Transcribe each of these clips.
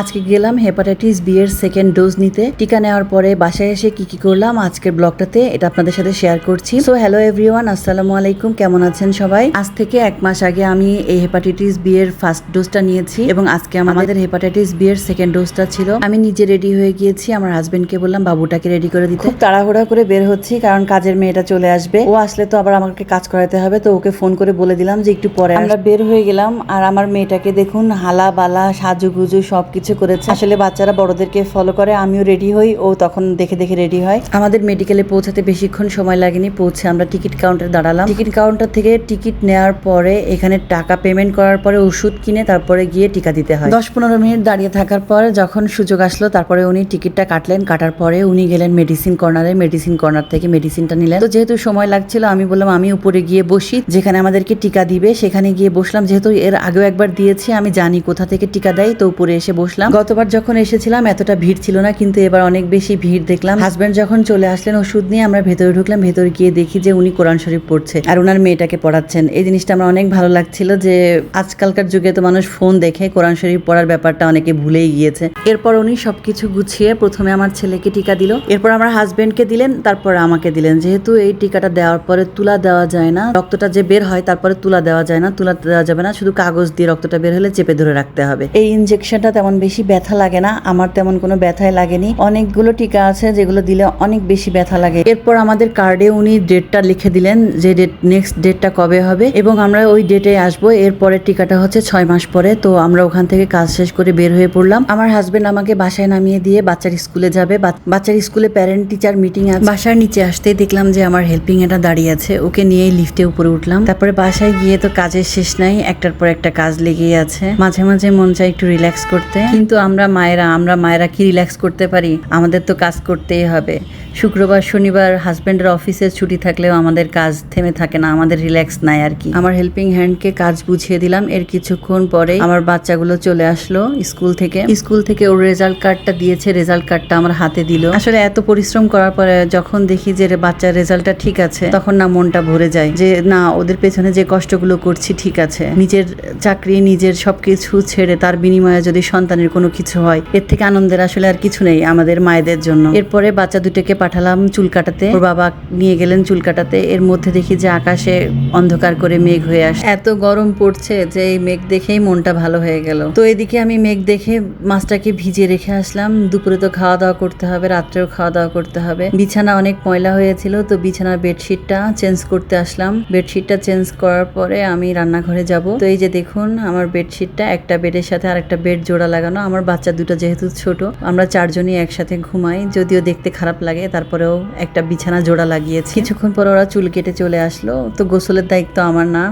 আজকে গেলাম hepatitis B এর সেকেন্ড ডোজ নিতে। টিকা নেওয়ার পরে বাসায় এসে কি কি করলাম আজকের ব্লগটাতে এটা আপনাদের সাথে শেয়ার করছি। সো হ্যালো এভরিওয়ান আসসালামু আলাইকুম কেমন আছেন সবাই? আজ থেকে এক মাস আগে আমি এই হেপাটাইটিস বি এর ফার্স্ট ডোজটা নিয়েছি এবং আজকে আমাদের হেপাটাইটিস বি এর সেকেন্ড ডোজটা ছিল। আমি নিজে রেডি হয়ে গিয়েছি আমার হাজবেন্ডকে বললাম বাবুটাকে রেডি করে দিতে। খুব তাড়াহুড়া করে বের হচ্ছি কারণ কাজের মেয়েটা চলে আসবে। ও আসলে তো আবার আমাকে কাজ করাতে হবে তো ওকে ফোন করে বলে দিলাম যে একটু পরে আমরা বের হয়ে গেলাম আর আমার মেয়েটাকে দেখুন হালা বালা সাজুগুজু সবকিছু করেছে। আসলে বাচ্চারা বড়দেরকে ফলো করে, আমিও রেডি হই, ও তখন দেখে দেখে রেডি হয়। আমাদের মেডিকেলে পৌঁছাতে বেশিক্ষণ সময় লাগেনি, পৌঁছে আমরা টিকিট কাউন্টারে দাঁড়ালাম। টিকিট কাউন্টার থেকে টিকিট নেওয়ার পরে এখানে টাকা পেমেন্ট করার পরে ওষুধ কিনে তারপরে গিয়ে টিকা দিতে হয়। দশ পনেরো মিনিট দাঁড়িয়ে থাকার পর যখন সুযোগ আসলো, তারপরে উনি টিকিটটা কাটলেন। কাটার পরে উনি গেলেন মেডিসিন কর্নারে মেডিসিন কর্নার থেকে মেডিসিনটা নিলেন। তো যেহেতু সময় লাগছিল, আমি বললাম, আমি উপরে গিয়ে বসি। যেখানে আমাদেরকে টিকা দিবে, সেখানে গিয়ে বসলাম। যেহেতু এর আগেও একবার দিয়েছি, আমি জানি কোথা থেকে টিকা দেয়। তো উপরে এসে বসলাম। গতবার যখন এসেছিলাম, এতটা ভিড় ছিল না, কিন্তু এবার অনেক বেশি ভিড় দেখলাম। হাজবেন্ড যখন চলে আসলেন ওষুধ নিয়ে, আমরা ভেতরে ঢুকলাম, ভেতরে গিয়ে দেখি যে উনি কোরআন শরীফ পড়ছে আর ওনার মেয়েটাকে পড়াচ্ছেন। এই জিনিসটা আমার অনেক ভালো লাগছিল যে আজকালকার যুগে তো মানুষ ফোন দেখে কোরআন শরীফ পড়ার ব্যাপারটা অনেকে ভুলেই গিয়েছে। এরপর উনি সবকিছু গুছিয়ে প্রথমে আমার ছেলেকে টিকা দিল, এরপর আমার হাজবেন্ডকে দিলেন, তারপর আমাকে দিলেন। যেহেতু এই টিকাটা দেওয়ার পরে তুলা দেওয়া যায় না, রক্তটা যে বের হয় তারপরে তুলা দেওয়া যায় না, তুলা দেওয়া যাবে না, শুধু কাগজ দিয়ে রক্তটা বের হলে চেপে ধরে রাখতে হবে। এই ইনজেকশনটা তেমন বেশি ব্যথা লাগে না। আমার তেমন কোনো ব্যথাই লাগেনি। অনেকগুলো টিকা আছে যেগুলো দিলে অনেক বেশি ব্যথা লাগে। এরপর আমাদের কার্ডে উনি ডেটটা লিখে দিলেন যে ডেট নেক্সট ডেটটা কবে হবে এবং আমরা ওই ডেটে আসব। এরপরে টিকাটা হচ্ছে ছয় মাস পরে। তো আমরা ওখান থেকে কাজ শেষ করে বের হয়ে পড়লাম। আমার হাজবেন্ড আমাকে বাসায় নামিয়ে দিয়ে বাচ্চার স্কুলে যাবে। বাচ্চার স্কুলে প্যারেন্ট টিচার মিটিং আছে। বাসার নিচে আসতেই দেখলাম যে আমার হেল্পিং এটা দাঁড়িয়ে আছে। ওকে নিয়েই লিফটে উপরে উঠলাম। তারপরে বাসায় গিয়ে তো কাজের শেষ নাই। একটার পর একটা কাজ লেগেই আছে। মাঝে মাঝে মন চাই একটু রিল্যাক্স করতে। কিন্তু আমরা মায়েরা আমরা মায়েরা কি রিল্যাক্স করতে পারি? আমাদের তো কাজ করতেই হবে। শুক্রবার, শনিবার হাজব্যান্ডের অফিসের ছুটি থাকলেও আমাদের কাজ থেমে থাকে না, আমাদের রিল্যাক্স নাই আর কি। আমার হেল্পিং হ্যান্ডকে কাজ বুঝিয়ে দিলাম। এর কিছুক্ষণ পরে আমার বাচ্চাগুলো চলে আসলো স্কুল থেকে। স্কুল থেকে ওর রেজাল্ট কার্ডটা দিয়েছে রেজাল্ট কার্ডটা আমার হাতে দিল। আসলে এত পরিশ্রম করার পরে যখন দেখি যে বাচ্চার রেজাল্টটা ঠিক আছে, তখন না মনটা ভরে যায় যে, না, ওদের পেছনে যে কষ্টগুলো করছি ঠিক আছে। নিজের চাকরি, নিজের সবকিছু ছেড়ে তার বিনিময়ে যদি সন্তানের কোনো কিছু হয়, এর থেকে আনন্দের আসলে আর কিছু নেই আমাদের মায়েদের জন্য। এরপরে বাচ্চা দুটোকে পাঠালাম চুল কাটাতে। ওর বাবা নিয়ে গেলেন চুল কাটাতে। এর মধ্যে দেখি যে আকাশে অন্ধকার করে মেঘ হয়ে আসে। এত গরম পড়ছে যে এই মেঘ দেখেই মনটা ভালো হয়ে গেল। তো এদিকে আমি মেঘ দেখে মাছটাকে ভিজিয়ে রেখে আসলাম। দুপুরে তো খাওয়া দাওয়া করতে হবে, রাত্রেও খাওয়া দাওয়া করতে হবে। বিছানা অনেক ময়লা হয়েছিল, তো বিছানার বেডশিটটা চেঞ্জ করতে আসলাম। বেডশিটটা চেঞ্জ করার পরে আমি রান্নাঘরে যাব। তো এই যে দেখুন, আমার বেডশিটটা একটা বেডের সাথে আর একটা বেড জোড়া লাগানো আমার বাচ্চা দুটো যেহেতু ছোট, আমরা চারজনই একসাথে ঘুমাই, যদিও দেখতে খারাপ লাগে, তারপরেও একটা বিছানা জোড়া লাগিয়েছি। কিছুক্ষণ পর ওরা চুল কেটে চলে আসলো, তো গোসলের দায়িত্ব আমার না।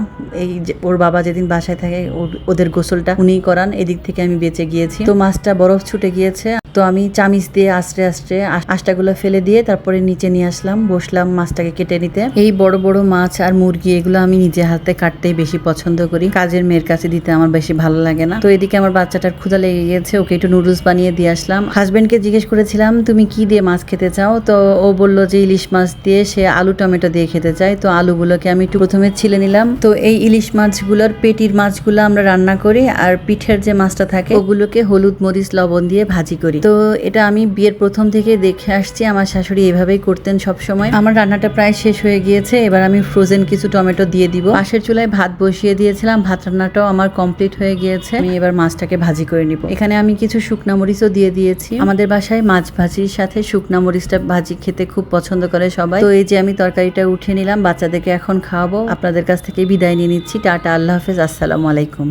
এই ওর বাবা যেদিন বাসায় থাকে ওদের গোসলটা উনিই করান, এদিক থেকে আমি বেঁচে গিয়েছি। তো মাছটা বরফ ছুটে গিয়েছে, তো আমি চামিচ দিয়ে আস্তে আস্তে আঁশটাগুলো ফেলে দিয়ে তারপরে নিচে নিয়ে আসলাম, বসলাম মাছটাকে কেটে নিতে। এই বড় বড় মাছ আর মুরগি, এগুলো আমি নিজে হাতে কাটতেই বেশি পছন্দ করি। কাজের মেয়ের কাছে দিতে আমার বেশি ভালো লাগে না। তো এদিকে আমার বাচ্চাটার ক্ষুদা লেগে গেছে ওকে একটু নুডলস বানিয়ে দিয়ে আসলাম। হাজবেন্ডকে জিজ্ঞেস করেছিলাম, তুমি কি দিয়ে মাছ খেতে চাও? তো ও বলল যে, ইলিশ মাছ দিয়ে সে আলু টমেটো দিয়ে খেতে চায়। তো আলুগুলোকে আমি একটু প্রথমে ছিলে নিলাম। তো এই ইলিশ মাছগুলোর পেটির মাছগুলো আমরা রান্না করি আর পিঠের যে মাছটা থাকে, ওগুলোকে হলুদ, মরিচ, লবণ দিয়ে ভাজি করি। তো এটা আমি বিয়ের প্রথম থেকে দেখে আসছি, আমার শাশুড়ি এভাবেই করতেন সব সময় আমার রান্নাটা প্রায় শেষ হয়ে গিয়েছে, এবার আমি ফ্রোজেন কিছু টমেটো দিয়ে দিব। পাশের চুলায় ভাত বসিয়ে দিয়েছিলাম, ভাত রান্নাটাও আমার কমপ্লিট হয়ে গিয়েছে। আমি এবার মাছটাকে ভাজি করে নিব। এখানে আমি কিছু শুকনো মরিচও দিয়ে দিয়েছি। আমাদের বাসায় মাছ ভাজির সাথে শুকনো মরিচটা ভাজি খেতে খুব পছন্দ করে সবাই। তো এই যে আমি তরকারিটা উঠে নিলাম, বাচ্চাদেরকে এখন খাওয়াবো। আপনাদের কাছ থেকে বিদায় নিয়ে নিচ্ছি। টাটা, আল্লাহ হাফেজ, আসসালামু আলাইকুম।